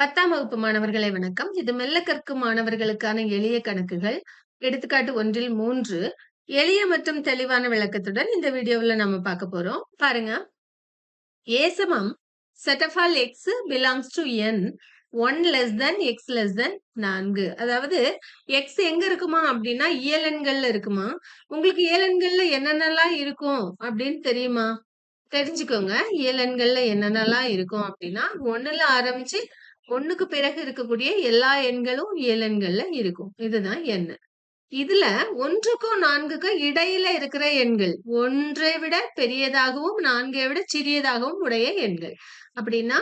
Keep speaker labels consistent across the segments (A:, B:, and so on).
A: பத்தாம் வகுப்பு மாணவர்களை வணக்கம். இது மெல்ல கற்கும் மாணவர்களுக்கான எளிய கணக்குகள். எடுத்துக்காட்டு ஒன்றில் மூன்று. எளிய மற்றும் தெளிவான விளக்கத்துடன் இந்த வீடியோவில் நம்ம பார்க்க போறோம். பாருங்க. ஏசமம் set of all x belongs to N one less than x less than நான்கு. அதாவது எக்ஸ் எங்க இருக்குமா அப்படின்னா இயலன்கள்ல இருக்குமா? உங்களுக்கு இயலன்கள்ல என்னென்னலாம் இருக்கும் அப்படின்னு தெரியுமா? தெரிஞ்சுக்கோங்க. இயலன்கள்ல என்னென்னலாம் இருக்கும் அப்படின்னா ஒண்ணுல ஆரம்பிச்சு ஒண்ணுக்கு பிறகு இருக்கக்கூடிய எல்லா எண்களும் இயலெண்கள்ல இருக்கும். இதுதான் எண். இதுல ஒன்றுக்கும் நான்குக்கும் இடையில இருக்கிற எண்கள் ஒன்றை விட பெரியதாகவும் நான்கை விட சிறியதாகவும் உடைய எண்கள். அப்படின்னா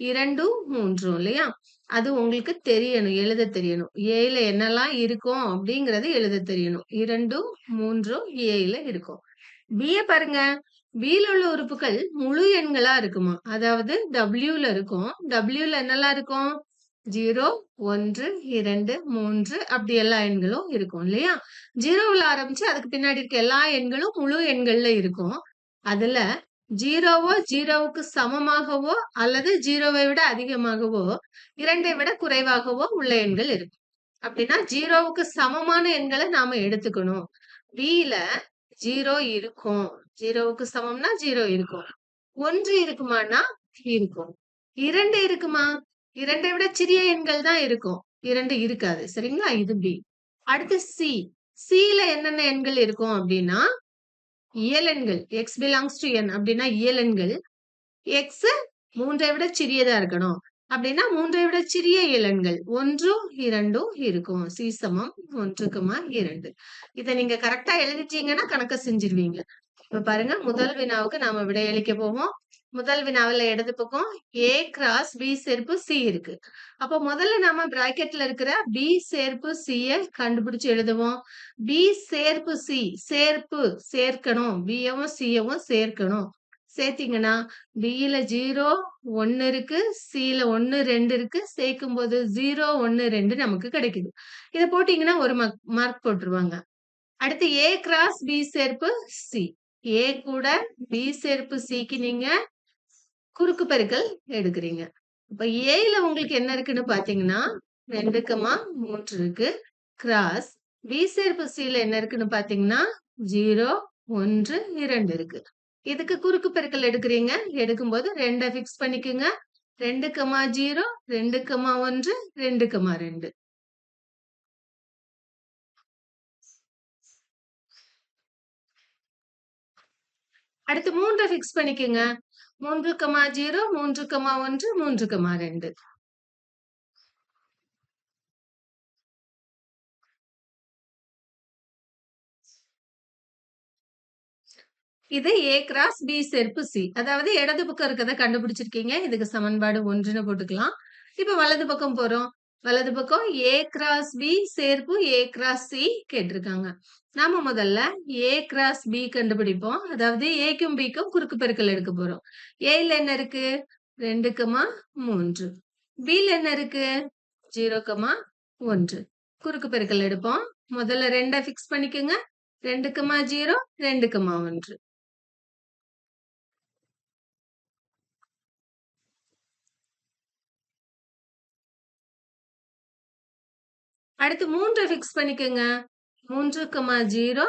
A: இரண்டும் மூன்றும் இல்லையா? அது உங்களுக்கு தெரியணும் எழுத தெரியணும். ஏல என்னெல்லாம் இருக்கும் அப்படிங்கறது எழுத தெரியணும். இரண்டும் மூன்றும் ஏல இருக்கும். பிய பாருங்க. வீல உள்ள உறுப்புகள் முழு எண்களா இருக்குமா? அதாவது டபிள்யூல இருக்கும். டபிள்யூல என்னெல்லாம் இருக்கும்? ஜீரோ ஒன்று இரண்டு மூன்று அப்படி எல்லா எண்களும் இருக்கும் இல்லையா? ஜீரோவில் ஆரம்பிச்சு அதுக்கு பின்னாடி இருக்க எல்லா எண்களும் முழு எண்கள்ல இருக்கும். அதுல ஜீரோவோ ஜீரோவுக்கு சமமாகவோ அல்லது ஜீரோவை விட அதிகமாகவோ இரண்டை விட குறைவாகவோ உள்ள எண்கள் இருக்கும். அப்படின்னா ஜீரோவுக்கு சமமான எண்களை நாம எடுத்துக்கணும். பில ஜீரோ இருக்கும். ஜீரோவுக்கு சமம்னா ஜீரோ இருக்கும். ஒன்று இருக்குமானா இருக்கும். இரண்டு இருக்குமா? இரண்டை விட சிறிய எண்கள் தான் இருக்கும். இரண்டு இருக்காது. சரிங்களா? இது பி அடுத்து சி சில என்னென்ன எண்கள் இருக்கும் அப்படின்னா இயலெண்கள் எக்ஸ் பிலாங்ஸ் டு என் அப்படின்னா இயலெண்கள் எக்ஸ் மூன்றை விட சிறியதா இருக்கணும். அப்படின்னா மூன்றை விட சிறிய இயலன்கள் ஒன்றும் இரண்டும் இருக்கும். சி சமம். ஒன்றுக்குமா? இரண்டு. இதை நீங்க கரெக்டா எழுதிட்டீங்கன்னா கணக்க செஞ்சிருவீங்க. இப்ப பாருங்க முதல் வினாவுக்கு நாம விடையளிக்க போவோம். முதல் வினாவில் இடது பக்கம் ஏ கிராஸ் பி சேர்ப்பு சி இருக்கு. அப்போ முதல்ல நாம பிராக்கெட்ல இருக்கிற பி சேர்ப்பு சிய கண்டுபிடிச்சு எழுதுவோம். பி சேர்ப்பு சி சேர்ப்பு சேர்க்கணும். பியவும் சியவும் சேர்க்கணும். சேர்த்தீங்கன்னா பியில ஜீரோ ஒன்னு இருக்கு. சில ஒன்னு ரெண்டு இருக்கு. சேர்க்கும் போது ஜீரோ ஒன்னு ரெண்டு நமக்கு கிடைக்குது. இதை போட்டீங்கன்னா ஒரு மார்க் போட்டுருவாங்க. அடுத்து ஏ கிராஸ் பி சேர்ப்பு சி ஏ கூட பி சேர்ப்பு சிக்கு நீங்க குறுக்கு பெருக்கல் எடுக்கிறீங்க. இப்ப ஏல உங்களுக்கு என்ன இருக்குன்னு பாத்தீங்கன்னா ரெண்டுக்கமா மூன்று இருக்கு. கிராஸ் பி சேர்ப்பு சில என்ன இருக்குன்னு பாத்தீங்கன்னா ஜீரோ ஒன்று இரண்டு இருக்கு. இதுக்கு குறுக்கு பெருக்கல் எடுக்கிறீங்க. எடுக்கும்போது ரெண்டை ஃபிக்ஸ் பண்ணிக்கோங்க. ரெண்டு கமா ஜீரோ ரெண்டு கமா ஒன்று ரெண்டு கமா ரெண்டு. அடுத்து மூன்றை ஃபிக்ஸ் பண்ணிக்கோங்க. மூன்று கமா ஜீரோ மூன்று கமா ஒன்று மூன்று கமா ரெண்டு. இது ஏ கிராஸ் பி செருப்பு சி அதாவது இடது பக்கம் இருக்கிறத கண்டுபிடிச்சிருக்கீங்க. இதுக்கு சமன்பாடு ஒன்றுன்னு போட்டுக்கலாம். இப்ப வலது பக்கம் போறோம். வலது பக்கம் ஏ கிராஸ் பி சேர்ப்பு ஏ கிராஸ் சி கேட்டிருக்காங்க. நாம முதல்ல ஏ கிராஸ் பி கண்டுபிடிப்போம். அதாவது ஏக்கும் பிக்கும் குறுக்கு பெருக்கல் எடுக்க போறோம். ஏல என்ன இருக்கு? ரெண்டுக்குமா மூன்று. பில என்ன இருக்கு? ஜீரோ ஒன்று. குறுக்கு பெருக்கல் எடுப்போம். முதல்ல ரெண்டை பிக்ஸ் பண்ணிக்கோங்க. ரெண்டுக்குமா ஜீரோ ரெண்டுக்குமா ஒன்று. அடுத்து மூன்றை ஃபிக்ஸ் பண்ணிக்கோங்க. மூன்று கமா ஜீரோ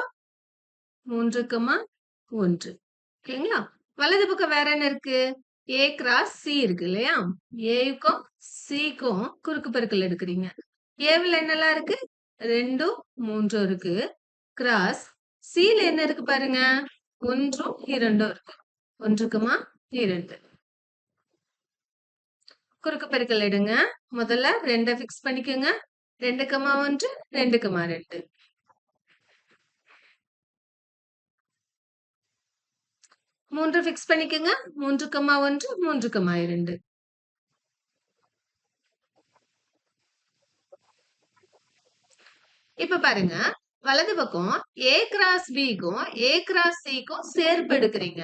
A: மூன்று கமா ஒன்று. ஓகேங்களா? வலது பக்கம் வேற என்ன இருக்கு? ஏ கிராஸ் சி இருக்கு இல்லையா? ஏக்கும் சிக்கும் குறுக்கு பெருக்கல் எடுக்கிறீங்க. ஏவில் என்னெல்லாம் இருக்கு? ரெண்டும் மூன்றும் இருக்கு. கிராஸ் சில என்ன இருக்கு பாருங்க? ஒன்றும் இரண்டும் இருக்கு. ஒன்றுக்குமா இரண்டு. குறுக்கு பெருக்கல் எடுங்க. முதல்ல ரெண்டை ஃபிக்ஸ் பண்ணிக்கோங்க. ரெண்டு கமா ஒன்று ரெண்டு கமா ரெண்டு. மூன்று பிக்ஸ் பண்ணிக்கோங்க. மூன்று கமா ஒன்று மூன்று கமா இரண்டு. இப்ப பாருங்க. வலது பக்கம் ஏ கிராஸ் பிக்கும் ஏ கிராஸ் சிக்கும் சேர்ப்பு எடுக்கிறீங்க.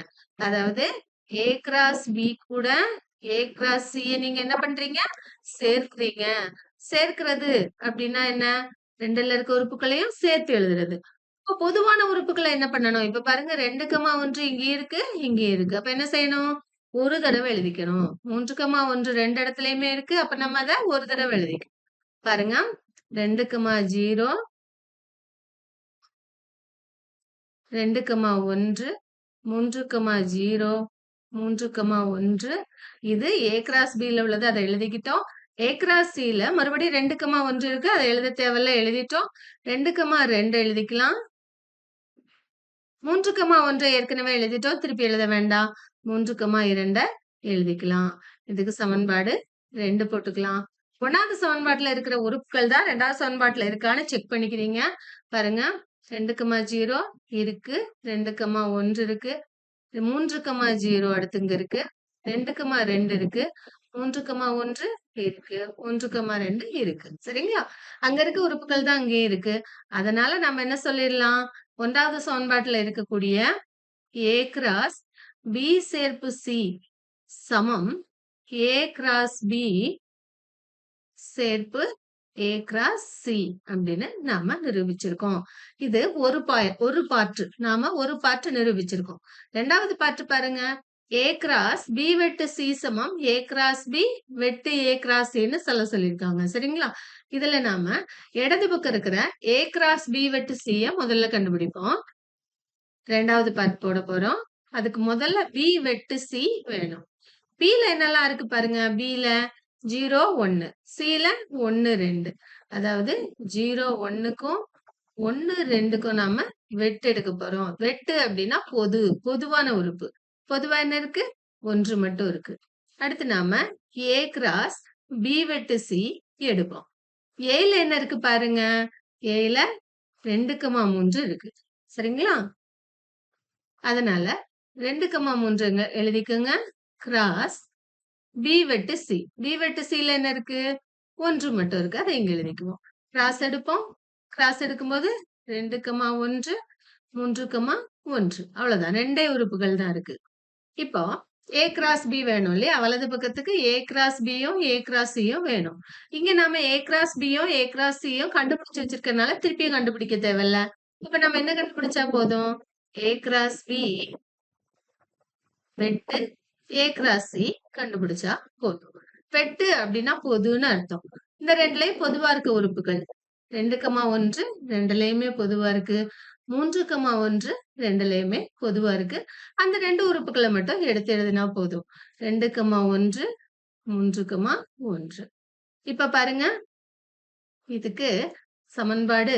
A: அதாவது ஏ கிராஸ் பி கூட ஏ கிராஸ் சி நீங்க என்ன பண்றீங்க? சேர்க்கிறீங்க. சேர்க்கிறது அப்படின்னா என்ன? ரெண்டுல இருக்க உறுப்புகளையும் சேர்த்து எழுதுறது. இப்போ பொதுவான உறுப்புகளை என்ன பண்ணணும்? இப்ப பாருங்க ரெண்டு கமா ஒன்று இங்கே இருக்கு இங்கே இருக்கு. அப்ப என்ன செய்யணும்? ஒரு தடவை எழுதிக்கணும். மூன்று கமா ஒன்று ரெண்டு இடத்துலயுமே இருக்கு. அப்ப நம்ம அதை ஒரு தடவை எழுதிக்கணும். பாருங்க ரெண்டு கமா ஜீரோ ரெண்டு கமா ஒன்று மூன்று கமா ஜீரோ மூன்று கமா ஒன்று. இது ஏ கிராஸ் பில உள்ளது. அதை எழுதிக்கிட்டோம். ஏ கிராஸ் மறுபடியும் ரெண்டு கமா ஒன்று இருக்கு. அதை எழுத தேவையில்ல எழுதிட்டோம். ரெண்டு கமா ரெண்டு எழுதிக்கலாம். மூன்று கமா ஒன்றை ஏற்கனவே எழுதிட்டோம். திருப்பி எழுத வேண்டாம். மூன்று கமா இரண்ட எழுதிக்கலாம். இதுக்கு சமன்பாடு ரெண்டு போட்டுக்கலாம். ஒன்னாவது சமன்பாட்டுல இருக்கிற உறுப்புகள் தான் ரெண்டாவது சமன்பாட்டுல இருக்கான்னு செக் பண்ணிக்கிறீங்க. பாருங்க. ரெண்டு கமா ஜீரோ இருக்கு. ரெண்டு கமா ஒன்று இருக்கு. மூன்று கமா ஜீரோ அடுத்துங்க இருக்கு. ரெண்டு கமா ரெண்டு இருக்கு. ஒன்று கமா ஒன்று இருக்கு ஒன்று கமா ரெண்டு இருக்கு. சரிங்களா? அங்க இருக்க உறுப்புகள் தான் அங்கே இருக்கு. அதனால நம்ம என்ன சொல்லிடலாம்? ஒன்றாவது சமன்பாட்டுல இருக்கக்கூடிய ஏ கிராஸ் பி சேர்ப்பு சி சமம். ஏ கிராஸ் பி சேர்ப்பு ஏ கிராஸ் சி அப்படின்னு நாம நிரூபிச்சிருக்கோம். இது ஒரு பா ஒரு பாட்டு. நாம ஒரு பாட்டு நிரூபிச்சிருக்கோம். ரெண்டாவது பாட்டு பாருங்க. ஏ கிராஸ் பி வெட்டு சி சமம். ஏ கிராஸ் பி வெட்டு ஏ கிராஸ் சின்னு சொல்ல சொல்லியிருக்காங்க. சரிங்களா? இதுல நாம இடது பக்கம் இருக்கிற ஏ கிராஸ் பி வெட்டு சிய முதல்ல கண்டுபிடிப்போம். ரெண்டாவது பார்ட் போட போறோம். அதுக்கு முதல்ல பி வெட்டு சி வேணும். பில என்னெல்லாம் இருக்கு பாருங்க. பில ஜீரோ ஒன்னு சில ஒன்னு ரெண்டு. அதாவது ஜீரோ ஒன்னுக்கும் ஒன்னு ரெண்டுக்கும் நாம வெட்டு எடுக்க போறோம். வெட்டு அப்படின்னா பொது பொதுவான உறுப்பு. பொதுவா என்ன இருக்கு? ஒன்று மட்டும் இருக்கு. அடுத்து நாம ஏ கிராஸ் பி வெட்டு சி எடுப்போம். ஏல என்ன இருக்கு பாருங்க? ஏல ரெண்டு கமா மூன்று இருக்கு. சரிங்களா? அதனால ரெண்டு கமா மூன்று எழுதிக்கோங்க. கிராஸ் பி வெட்டு சி பி வெட்டு சில என்ன இருக்கு? ஒன்று மட்டும் இருக்கு. அதை இங்க எழுதிக்குவோம். கிராஸ் எடுப்போம். கிராஸ் எடுக்கும்போது ரெண்டு கமா ஒன்று மூன்று கமா ஒன்று. அவ்வளவுதான். ரெண்டே உறுப்புகள் தான் இருக்கு. இப்போ ஏ கிராஸ் பி வேணும் இல்லையா? வலது பக்கத்துக்கு ஏ கிராஸ் பியும் ஏ கிராஸ் சியும் வேணும். இங்க நாம ஏ கிராஸ் பியும் ஏ கிராஸ் சியும் கண்டுபிடிச்சு வச்சிருக்கனால திருப்பியும் கண்டுபிடிக்க தேவையில்ல. இப்ப நம்ம என்ன கண்டுபிடிச்சா போதும்? ஏ கிராஸ் பி வெட்டு ஏ கிராஸ் சி கண்டுபிடிச்சா போதும். வெட்டு அப்படின்னா பொதுன்னு அர்த்தம். இந்த ரெண்டுலயும் பொதுவா இருக்க உறுப்புகள். ரெண்டு கமா ஒன்று ரெண்டுலயுமே பொதுவா இருக்கு. மூன்று கமா ஒன்று ரெண்டுலயுமே பொதுவா இருக்கு. அந்த ரெண்டு உறுப்புகளை மட்டும் எடுத்து எழுதினா போதும். ரெண்டு கமா ஒன்று மூன்று கமா ஒன்று. இப்ப பாருங்க. இதுக்கு சமன்பாடு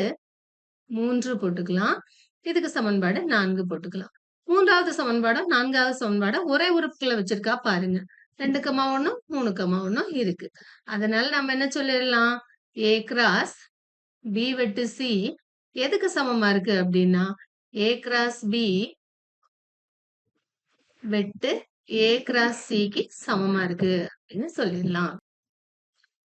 A: மூன்று போட்டுக்கலாம். இதுக்கு சமன்பாடு நான்கு போட்டுக்கலாம். மூன்றாவது சமன்பாடும் நான்காவது சமன்பாடும் ஒரே உறுப்புகளை வச்சிருக்கா பாருங்க. ரெண்டு கமா ஒன்றும் மூணு கமா ஒன்றும் இருக்கு. அதனால நம்ம என்ன சொல்லிடலாம்? ஏ கிராஸ் பி வெட்டு சி எதுக்கு சமமா இருக்கு அப்படின்னா ஏ கிராஸ் பி வெட்டு ஏ கிராஸ் சிக்கு சமமா இருக்கு அப்படின்னு சொல்லிடலாம்.